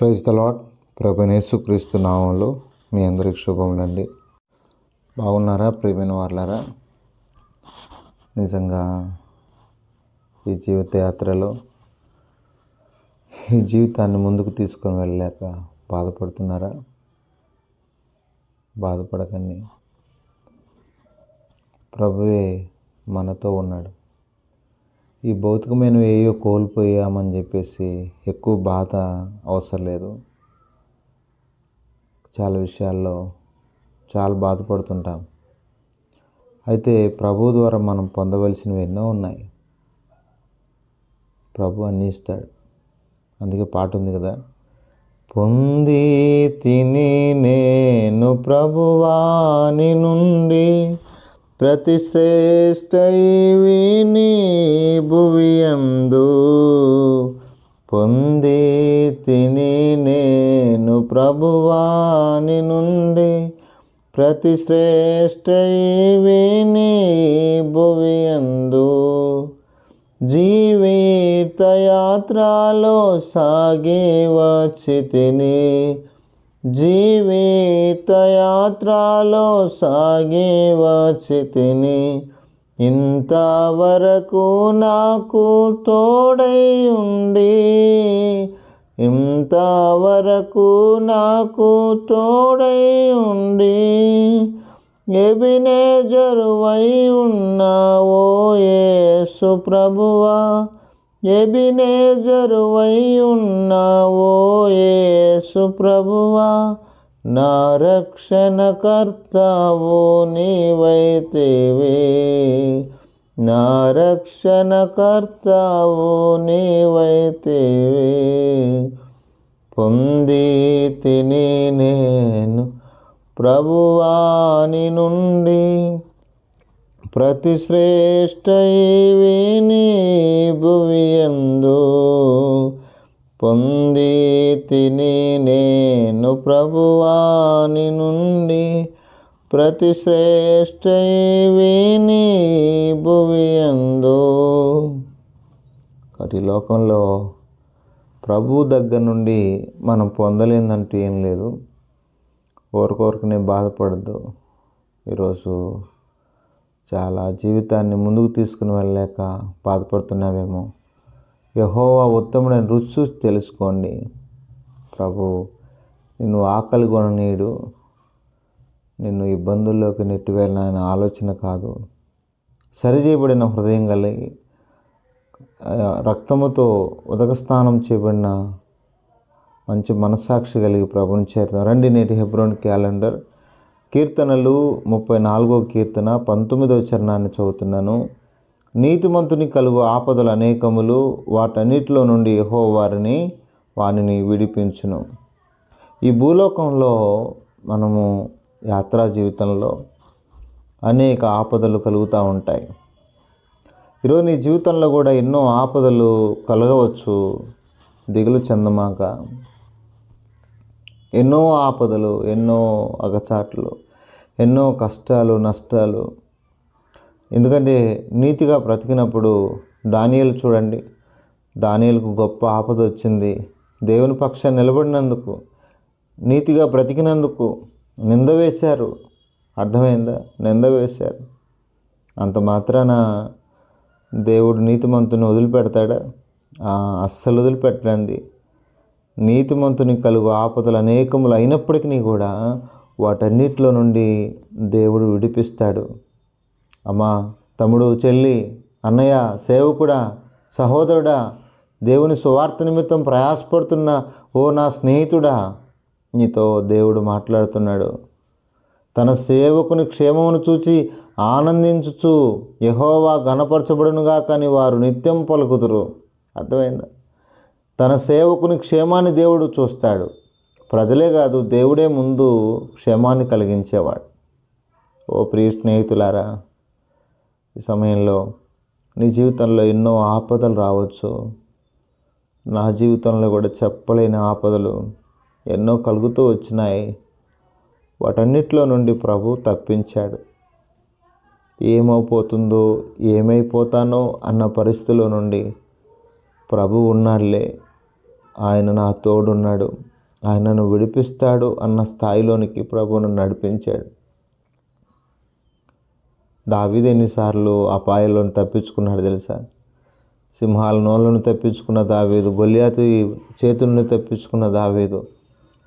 Praise the lord ప్రభనేసు క్రీస్తు నామంలో మీ అందరికి శుభములండి. బాగున్నారా? ప్రియమైన వాళ్ళారా నిజంగా ఈ జీవిత యాత్రలో ఈ జీవితాన్ని ముందుకు తీసుకొని వెళ్ళలేక బాధపడుతున్నారా? బాధపడకండి. ప్రభువే మనతో ఉన్నాడు. ఈ భౌతికమైన ఏయో కోల్పోయామని చెప్పేసి ఎక్కువ బాధ అవసరం లేదు. చాలా విషయాల్లో చాలా బాధపడుతుంటాం. అయితే ప్రభు ద్వారా మనం పొందవలసినవి ఎన్నో ఉన్నాయి. ప్రభు అన్నీ ఇస్తాడు అందుకే పాట ఉంది కదా పొంది తిని నేను ప్రభువాని నుండి ప్రతి విని భువియందు పొంది తిని నేను ప్రభువాని నుండి ప్రతి విని భువియందు జీవిత యాత్రలో సాగి వచ్చి జీవితయాత్రలో జీవిత యాత్రలో వచ్చి తిని ఇంతవరకు నాకు తోడై ఉండి ఇంతవరకు నాకు తోడై ఉండి ఎబినే జరువై ఉన్నావో యేసు ప్రభువా ఎబినే జరువై ఉన్నావో యేసు ప్రభువా నా రక్షణకర్తావు నీవైతేవే. నా రక్షణకర్తావు నీవైతేవే. పొంది తిని నేను ప్రభువాని నుండి ప్రతి శ్రేష్ఠ భువియందు పొంది తిని నేను ప్రభువాని నుండి ప్రతి శ్రేష్ఠ విని భువియందు కాబట్టి ఈ లోకంలో ప్రభు దగ్గర నుండి మనం పొందలేదంటూ ఏం లేదు. ఓరకొరకునే బాధపడద్దు. ఈరోజు చాలా జీవితాన్ని ముందుకు తీసుకుని వెళ్ళలేక బాధపడుతున్నావేమో. యహోవా ఉత్తముడని రుచి తెలుసుకోండి. ప్రభు నిన్ను ఆకలి కొననీయుడు. నిన్ను ఇబ్బందుల్లోకి నెట్టివేయాలని ఆలోచన కాదు. సరిచేయబడిన హృదయం కలిగి రక్తముతో ఉదక స్నానం చేయబడిన మంచి మనస్సాక్షి కలిగి ప్రభుని చేరుతాం రండి నేటి హెబ్రోన్ క్యాలెండర్. కీర్తనలు ముప్పై నాలుగో కీర్తన పంతొమ్మిదవ చరణాన్ని చదువుతున్నాను. నీతిమంతుని కలుగు ఆపదలు అనేకములు వాటన్నిటిలో నుండి యహో వారిని వారిని విడిపించును. ఈ భూలోకంలో మనము యాత్రా జీవితంలో అనేక ఆపదలు కలుగుతూ ఉంటాయి. ఈరోజు నీ జీవితంలో కూడా ఎన్నో ఆపదలు కలగవచ్చు దిగులు చెందమాక. ఎన్నో ఆపదలు ఎన్నో అగచాట్లు ఎన్నో కష్టాలు నష్టాలు ఎందుకంటే నీతిగా బ్రతికినప్పుడు దానియలు చూడండి. దానియలకు గొప్ప ఆపద వచ్చింది. దేవుని పక్షాన్ని నిలబడినందుకు నీతిగా బ్రతికినందుకు నింద వేశారు. అర్థమైందా? నింద వేశారు. అంత మాత్రాన దేవుడు నీతిమంతుని వదిలిపెడతాడా? అస్సలు వదిలిపెట్టండి నీతిమంతుని కలుగు ఆపదలు అనేకములు అయినప్పటికీ కూడా వాటన్నిటిలో నుండి దేవుడు విడిపిస్తాడు. అమ్మా తమ్ముడు చెల్లి అన్నయ్య సేవకుడా సహోదరుడా దేవుని సువార్త నిమిత్తం ప్రయాసపడుతున్న ఓ నా స్నేహితుడా నీతో దేవుడు మాట్లాడుతున్నాడు. తన సేవకుని క్షేమమును చూచి ఆనందించుచు యహోవా గణపరచబడునుగా కానీ వారు నిత్యం పలుకుతురు అర్థమైందా? తన సేవకుని క్షేమాన్ని దేవుడు చూస్తాడు. ప్రజలే కాదు దేవుడే ముందు క్షేమాన్ని కలిగించేవాడు. ఓ ప్రియ స్నేహితులారా ఈ సమయంలో నీ జీవితంలో ఎన్నో ఆపదలు రావచ్చు. నా జీవితంలో కూడా చెప్పలేని ఆపదలు ఎన్నో కలుగుతూ వచ్చినాయి. వాటన్నిటిలో నుండి ప్రభు తప్పించాడు. ఏమైపోతుందో ఏమైపోతానో అన్న పరిస్థితిలో నుండి ప్రభు ఉన్నాడులే. ఆయన నా తోడున్నాడు. ఆయనను విడిపిస్తాడు అన్న స్థాయిలోనికి ప్రభువును నడిపించాడు. దావీదు ఎన్నిసార్లు అపాయంలోని తప్పించుకున్నాడు తెలుసా? సింహాల నోళ్ళను తప్పించుకున్న దావీదు గొల్లియాతి చేతి నుండి తప్పించుకున్న దావీదు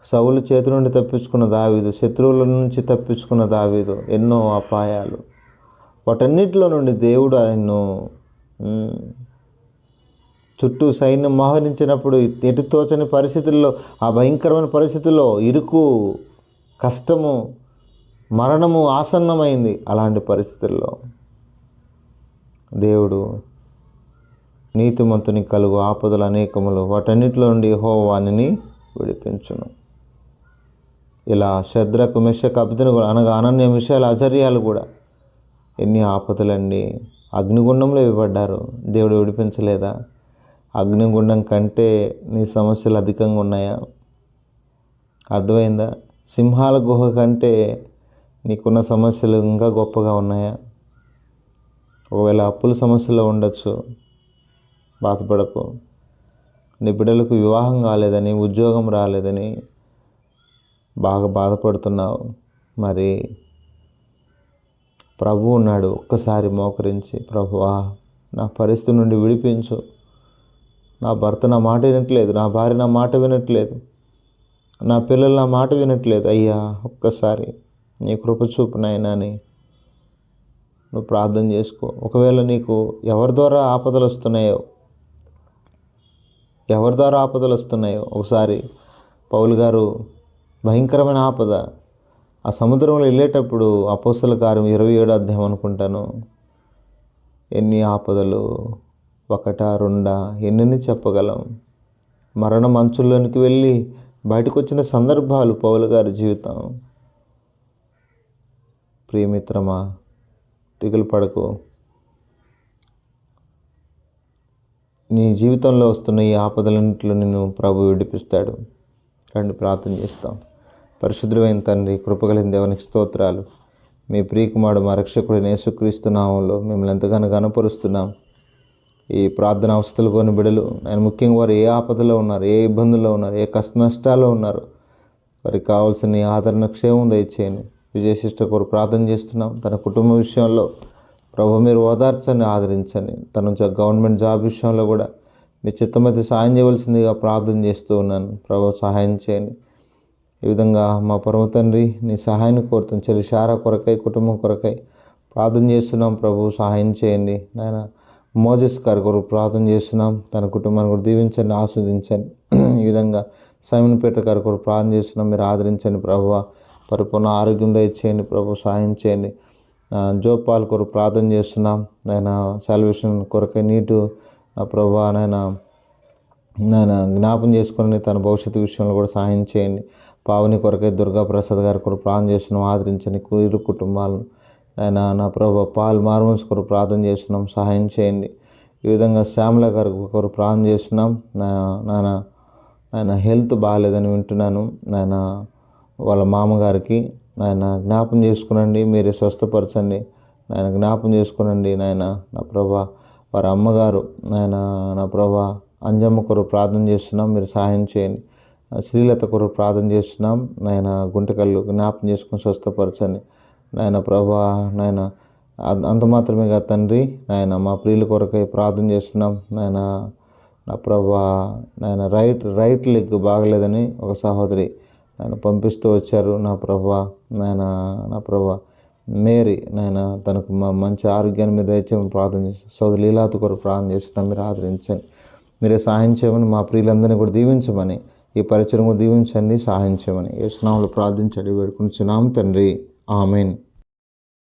సవులు చేతి నుండి తప్పించుకున్న దావీదు శత్రువుల నుంచి తప్పించుకున్న దావీదు ఎన్నో అపాయాలు వాటన్నిటిలో నుండి దేవుడు ఆయన్ను చుట్టూ సైన్యం మోహరించినప్పుడు ఎటు తోచని పరిస్థితుల్లో ఆ భయంకరమైన పరిస్థితుల్లో ఇరుకు కష్టము మరణము ఆసన్నమైంది అలాంటి పరిస్థితుల్లో దేవుడు నీతిమంతుని కలుగు ఆపదలు అనేకములు వాటన్నిటిలో నుండి హోవానిని విడిపించును. ఇలా శద్రకు మెషకు అబ్దును అనగా అనన్య విషయాలు ఆచర్యాలు కూడా ఎన్ని ఆపదలండి అగ్నిగుండంలో ఇవ్వబడ్డారు. దేవుడు విడిపించలేదా? అగ్నిగుండం కంటే నీ సమస్యలు అధికంగా ఉన్నాయా? అర్థమైందా? సింహాల గుహ కంటే నీకున్న సమస్యలు ఇంకా గొప్పగా ఉన్నాయా? ఒకవేళ అప్పుల సమస్యలో ఉండొచ్చు బాధపడకు. నీ బిడ్డలకు వివాహం కాలేదని ఉద్యోగం రాలేదని బాగా బాధపడుతున్నావు. మరి ప్రభు ఉన్నాడు ఒక్కసారి మోకరించి ప్రభువా నా పరిస్థితి నుండి విడిపించు. నా భర్త నా మాట వినట్లేదు నా భార్య నా మాట వినట్లేదు నా పిల్లలు నా మాట వినట్లేదు అయ్యా ఒక్కసారి నీ కృప చూపు నాయనా అని నువ్వు ప్రార్థన చేసుకో. ఒకవేళ నీకు ఎవరి ద్వారా ఆపదలు వస్తున్నాయో ఎవరి ద్వారా ఆపదలు వస్తున్నాయో ఒకసారి పౌలు గారు భయంకరమైన ఆపద. ఆ సముద్రంలో వెళ్ళేటప్పుడు అపోస్తల కార్యం ఇరవై ఏడు అధ్యాయం అనుకుంటాను. ఎన్ని ఆపదలు? ఒకటా రెండా? ఎన్ని చెప్పగలం? మరణ మంచుల్లోనికి వెళ్ళి బయటకు వచ్చిన సందర్భాలు పౌలు గారి జీవితం. ప్రియమిత్రమా దిగులు పడకు. నీ జీవితంలో వస్తున్న ఈ ఆపదలన్నింటిలో నిన్ను ప్రభు విడిపిస్తాడు. రండి ప్రార్థన చేస్తాం. పరిశుద్ధమైన తండ్రి కృపగలిగిన దేవునికి స్తోత్రాలు. మీ ప్రియకుమారుడు మా రక్షకుడైన యేసుక్రీస్తు మిమ్మల్ని ఎంతగానో కనపరుస్తున్నాం ఈ ప్రార్థన అవస్థలు కొని బిడలు నేను ముఖ్యంగా వారు ఏ ఆపదలో ఉన్నారు ఏ ఇబ్బందుల్లో ఉన్నారు ఏ కష్ట నష్టాల్లో ఉన్నారు వారికి కావాల్సిన ఆదరణ క్షేమం దయచేయండి. విజయశిష్ట కొరకు ప్రార్థన చేస్తున్నాం. తన కుటుంబ విషయంలో ప్రభు మీరు ఓదార్చని ఆదరించండి. తన గవర్నమెంట్ జాబ్ విషయంలో కూడా మీ చిత్తమతి సాయం చేయవలసిందిగా ప్రార్థన చేస్తూ ఉన్నాను. ప్రభు సహాయం చేయండి. ఈ విధంగా మా పరమ తండ్రి నీ సహాయాన్ని కోరుతాం చెల్లిశారా కొరకై కుటుంబం కొరకై ప్రార్థన చేస్తున్నాం. ప్రభు సహాయం చేయండి. నాయన మోజెస్ గారి కొరకు ప్రార్థన చేస్తున్నాం. తన కుటుంబాన్ని కూడా దీవించండి ఆస్వాదించండి. ఈ విధంగా సైమన్పేట గారి కొరకు ప్రార్థన చేస్తున్నాం. మీరు ఆదరించండి ప్రభు. పరిపూర్ణ ఆరోగ్యం దయచేయండి ప్రభు సహాయం చేయండి. ఆ, జోపాల్ కొరకు ప్రార్థన చేస్తున్నాం. నాయన సాల్వేషన్ కొరకై నీటు నా ప్రభా నాయన నాయన జ్ఞాపం చేసుకొని తన భవిష్యత్తు విషయంలో కూడా సహాయం చేయండి. పావని కొరకై దుర్గా ప్రసాద్ గారి కొరకు ప్రార్థన చేస్తున్నాం. ఆదరించండి ఇరు కుటుంబాలను ఆయన నా ప్రభు పాల్ మార్మన్స్ కొరకు ప్రార్థన చేస్తున్నాం. సహాయం చేయండి. ఈ విధంగా శ్యామల గారి కొరకు ప్రార్థన చేస్తున్నాం. నా నాన్న ఆయన హెల్త్ బాగాలేదని వింటున్నాను. నాయన వాళ్ళ మామగారికి నాయన జ్ఞాపం చేసుకునండి మీరే స్వస్థపరచండి. నాయన జ్ఞాపం చేసుకునండి నాయన నా ప్రభా వారి అమ్మగారు నాయన నా ప్రభా అంజమ్మ కొరకు ప్రార్థన చేస్తున్నాం మీరు సహాయం చేయండి. శ్రీలత కొరకు ప్రార్థన చేస్తున్నాం నాయన గుంటకల్లు జ్ఞాపం చేసుకుని స్వస్థపరచండి. నాయన ప్రభా నాయన అంత మాత్రమే కాదు తండ్రి నాయన మా ప్రియుల కొరకై ప్రార్థన చేస్తున్నాం నాయన నా ప్రభా నాయన రైట్ రైట్ లెగ్ బాగలేదని ఒక సహోదరి ఆయన పంపిస్తూ వచ్చారు నా ప్రభా నాయన నా ప్రభా. మేరీ నాయన తనకు మా మంచి ఆరోగ్యాన్ని మీరు దయచేయమని ప్రార్థన చేసి సోదరు లీలాత కొరకు ప్రార్థన చేస్తున్నాం. మీరు ఆదరించండి. మీరే సహాయం చేయమని మా ప్రియులందరినీ కూడా దీవించమని ఈ పరిచయం కూడా దీవించండి సహాయం చేయమని. ఏ స్నామంలో ప్రార్థించండి వేడుకుంటున్నాం తండ్రి. ఆమెన్.